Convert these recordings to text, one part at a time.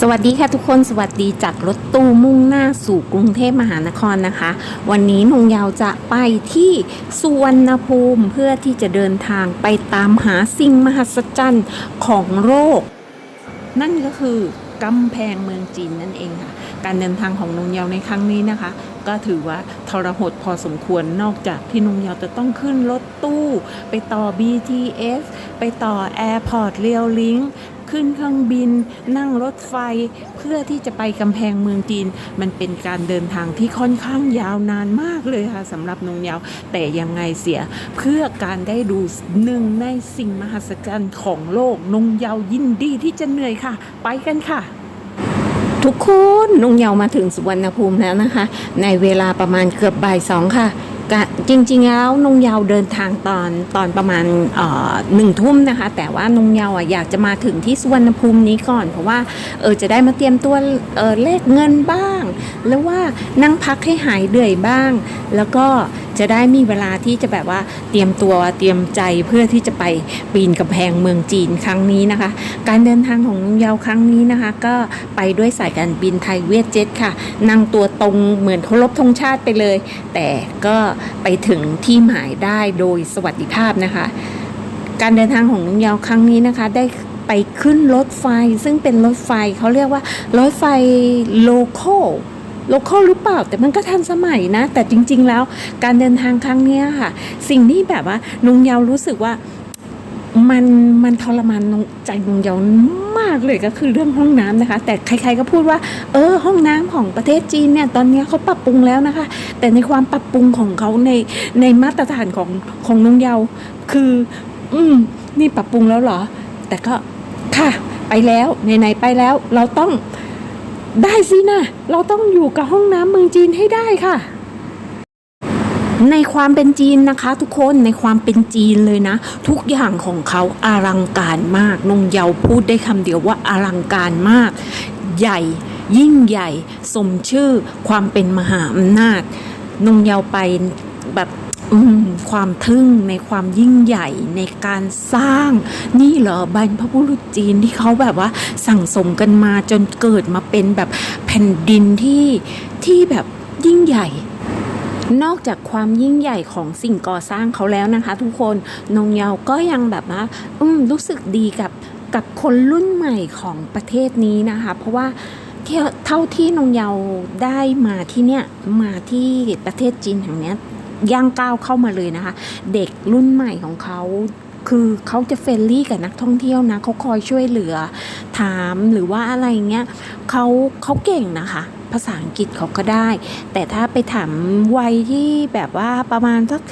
สวัสดีค่ะทุกคนสวัสดีจากรถตู้มุ่งหน้าสู่กรุงเทพมหานครนะคะ วันนี้นงยาวจะไปที่สุวรรณภูมิเพื่อที่จะเดินทางไปตามหาสิ่งมหัศจรรย์ของโลกนั่นก็คือกำแพงเมืองจีนนั่นเองค่ะ การเดินทางของนงเยาวในครั้งนี้นะคะ ก็ถือว่าทรหดพอสมควรนอกจากที่นงเยาวจะต้องขึ้นรถตู้ ไปต่อ BTS ไปต่อ Airport r a i l Link ขึ้นเครื่องบิน นั่งรถไฟ เพื่อที่จะไปกำแพงเมืองจีน มันเป็นการเดินทางที่ค่อนข้างยาวนานมากเลยค่ะสำหรับนงเยาว แต่ยังไงเสียเพื่อการได้ดูหนึ่งในสิ่งมหัศจรรย์ของโลกนงเยาวยินดีที่จะเหนื่อยค่ะ ไปกันค่ะทุกคนนงเยาวมาถึงสุวรรณภูมิแล้วนะคะ ในเวลาประมาณเกือบบ่ายสองค่ะกะ จริงๆแล้วนงเยาวเดินทางตอนตอนประมาณหนึ่งทุ่มนะคะ แต่ว่านงเยาวอะอยากจะมาถึงที่สุวรรณภูมินี้ก่อน เพราะว่าเออจะได้มาเตรียมตัวเออเลขเงินบ้าง หรือว่านั่งพักให้หายเดือยบ้าง แล้วก็จะได้มีเวลาที่จะแบบว่าเตรียมตัวเตรียมใจเพื่อที่จะไปปีนกำแพงเมืองจีนครั้งนี้นะคะ การเดินทางของนงเยาวครั้งนี้นะคะ ก็ไปด้วยสายการบินไทยเวียดเจ็ตค่ะ นั่งตัวตรงเหมือนเคารพธงชาติไปเลย แต่ก็ไปถึงที่หมายได้โดยสวัสดิภาพนะคะ การเดินทางของนงเยาวครั้งนี้นะคะได้ ไปขึ้นรถไฟ ซึ่งเป็นรถไฟเขาเรียกว่ารถไฟโลคอลโลคอลหรือเปล่า แต่มันก็ทันสมัยนะ แต่จริง ๆ แล้วการเดินทางครั้งนี้ค่ะ สิ่งที่แบบว่านงเยาวรู้สึกว่ามันมันทรมานใจนงเยาวมากเลยก็คือเรื่องห้องน้ำนะคะ แต่ใคร ๆก็พูดว่า เออ ห้องน้ำของประเทศจีนเนี่ยตอนนี้เขาปรับปรุงแล้วนะคะ แต่ในความปรับปรุงของเขาในในมาตรฐานของของนงเยาวคือ อืมนี่ปรับปรุงแล้วเหรอ แต่ก็ ค่ะ ไปแล้วไหนๆไปแล้ว เราต้องได้สินะ เราต้องอยู่กับห้องน้ำเมืองจีนให้ได้ค่ะ ในความเป็นจีนนะคะ ทุกคนในความเป็นจีนเลยนะ ทุกอย่างของเขาอลังการมากนงเยาพูดได้คำเดียวว่าอลังการมาก ใหญ่ยิ่งใหญ่ สมชื่อความเป็นมหาอำนาจนงเยาไปแบบ ความทึ่งในความยิ่งใหญ่ในการสร้าง นี่เหรอบรรพบุรุษจีนที่เขาแบบว่าสั่งสมกันมาจนเกิดมาเป็นแบบแผ่นดินที่ที่แบบยิ่งใหญ่นอกจากความยิ่งใหญ่ของสิ่งก่อสร้างเขาแล้วนะคะ ทุกคนนงเยาก็ยังแบบว่าอืมรู้สึกดีกับกับคนรุ่นใหม่ของประเทศนี้นะคะ เพราะว่าเท่าเท่าที่นงเยาได้มาที่เนี่ยมาที่ประเทศจีนแห่งนี้ ย่างก้าวเข้ามาเลยนะคะ เด็กรุ่นใหม่ของเขาคือเขาจะเฟรนลี่กับนักท่องเที่ยวนะเขาคอยช่วยเหลือถามหรือว่าอะไรเงี้ยเขาเขาเก่งนะคะ ภาษาอังกฤษเขาก็ได้ แต่ถ้าไปถามวัยที่แบบว่าประมาณสัก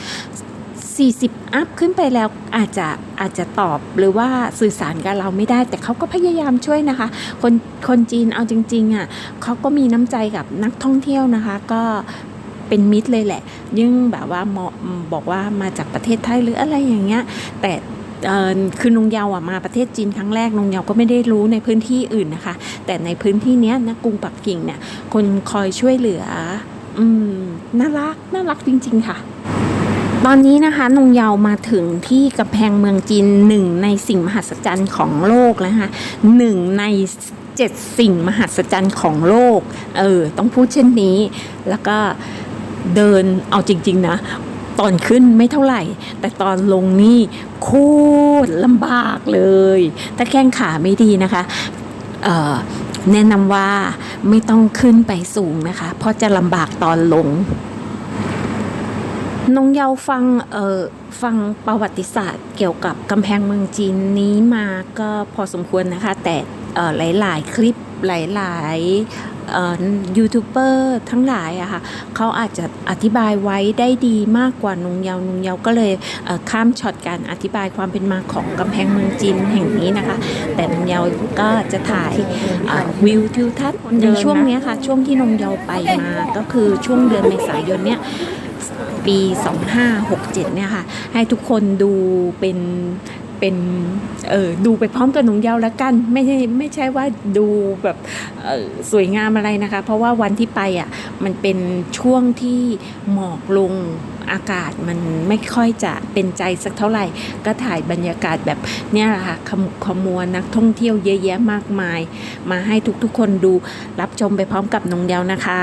40 อัพขึ้นไปแล้วอาจจะอาจจะตอบหรือว่าสื่อสารกับเราไม่ได้ แต่เขาก็พยายามช่วยนะคะ คนคนจีนเอาจริงๆอะเขาก็มีน้ำใจกับนักท่องเที่ยวนะคะ ก็ เป็นมิตรเลยแหละ ยิ่งแบบว่าเหมาะบอกว่ามาจากประเทศไทยหรืออะไรอย่างเงี้ย แต่คือนงเยาอะมาประเทศจีนครั้งแรกนงเยาก็ไม่ได้รู้ในพื้นที่อื่นนะคะ แต่ในพื้นที่เนี้ยนะกรุงปักกิ่งเนี่ย คนคอยช่วยเหลือ อืมน่ารักน่ารักจริง ๆ ค่ะตอนนี้นะคะนงเยาวมาถึงที่กำแพงเมืองจีนหนึ่งในสิ่งมหัศจรรย์ของโลกแล้วนะคะหนึ่งในเจ็ดสิ่งมหัศจรรย์ของโลก เออ ต้องพูดเช่นนี้ แล้วก็ เดินเอาจริง ๆ นะ ตอนขึ้นไม่เท่าไหร่ แต่ตอนลงนี่โคตรลำบากเลย ถ้าแข้งขาไม่ดีนะคะแนะนำว่าไม่ต้องขึ้นไปสูงนะคะ เพราะจะลำบากตอนลงนงเยาฟังเอ่อฟังประวัติศาสตร์เกี่ยวกับกำแพงเมืองจีนนี้มาก็พอสมควรนะคะ แต่หลาย ๆ คลิปหลาย ๆ ยูทูบเบอร์ทั้งหลายอะค่ะเขาอาจจะอธิบายไว้ได้ดีมากกว่านงเยานงเยาก็เลยเข้ามช็อตการอธิบายความเป็นมาของกำแพงเมืองจีนแห่งนี้นะคะ แต่นงเยาก็จะถ่ายวิวทิวทัศน์ในช่วงนี้ค่ะ ช่วงที่นงเยาไปมาก็คือช่วงเดือนเมษายนเนี้ยปี 2567 เนี่ยค่ะ ให้ทุกคนดูเป็นเป็นเออดูไปพร้อมกับหนงเยาวแล้วกัน ไม่ใช่ไม่ใช่ว่าดูแบบ สวยงามอะไรนะคะ เพราะว่าวันที่ไปอะมันเป็นช่วงที่หมอกลงอากาศมันไม่ค่อยจะเป็นใจสักเท่าไหร่ ก็ถ่ายบรรยากาศแบบเนี่ยแหละค่ะขมุกขมวนักท่องเที่ยวเยอะแยะมากมาย มาให้ทุกๆคนดูรับชมไปพร้อมกับนงเดียวนะคะ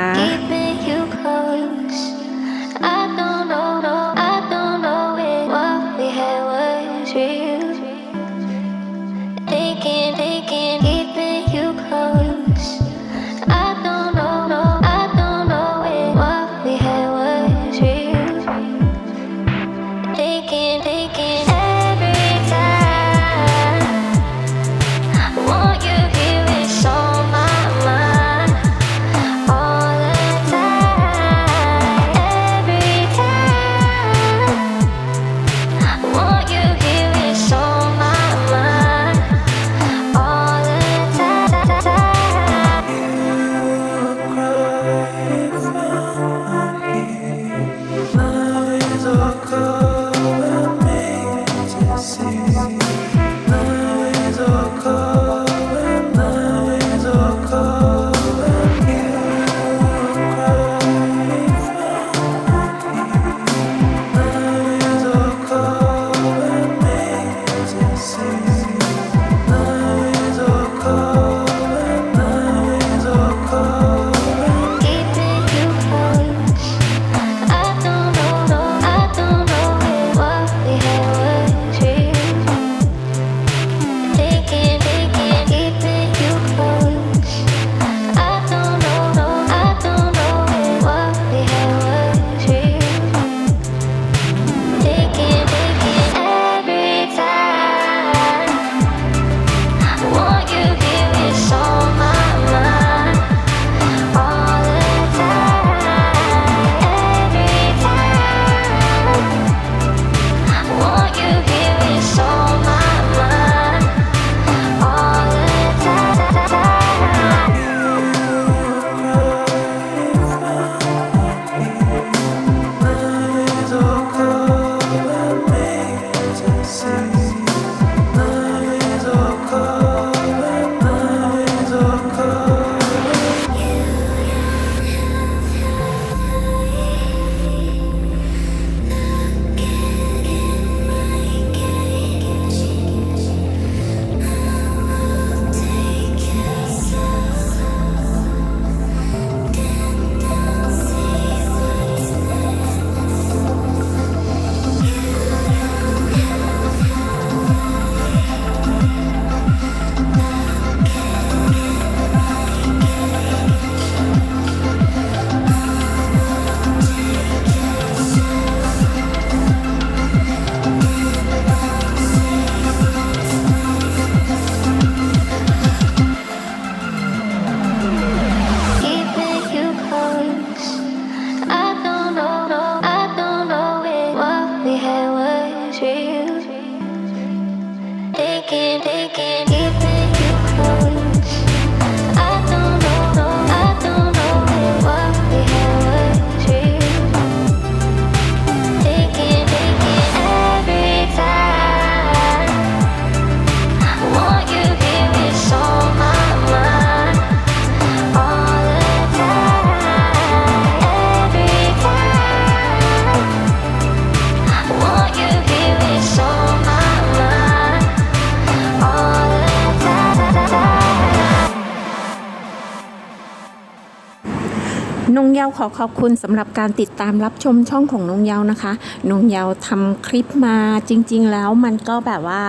ยาวขอขอบคุณสำหรับการติดตามรับชมช่องของนงเยาวนะคะนงเยาวทำคลิปมาจริง ๆ แล้วมันก็แบบว่า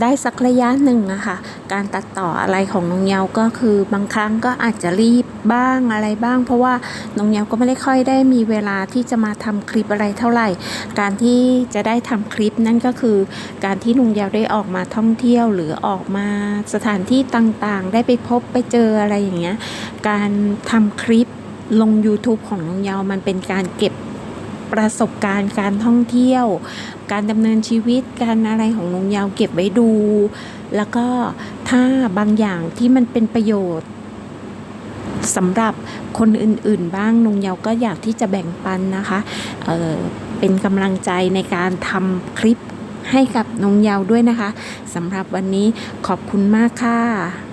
ได้สักระยะหนึ่งอะค่ะ การตัดต่ออะไรของนงเยาวก็คือบางครั้งก็อาจจะรีบบ้างอะไรบ้าง เพราะว่านงเยาวก็ไม่ได้ค่อยได้มีเวลาที่จะมาทำคลิปอะไรเท่าไหร่ การที่จะได้ทำคลิปนั่นก็คือ การที่นงเยาวได้ออกมาท่องเที่ยวหรือออกมาสถานที่ต่างๆ ได้ไปพบไปเจออะไรอย่างเงี้ย การทำคลิป ลง YouTube ของน้องเยาวมันเป็นการเก็บประสบการณ์การท่องเที่ยว การดำเนินชีวิตการอะไรของน้องเยาวเก็บไว้ดู แล้วก็ถ้าบางอย่างที่มันเป็นประโยชน์สำหรับคนอื่นๆ บ้างนงเยาวก็อยากที่จะแบ่งปันนะคะเออเป็นกำลังใจในการทำคลิปให้กับนงเยาวด้วยนะคะสำหรับวันนี้ขอบคุณมากค่ะ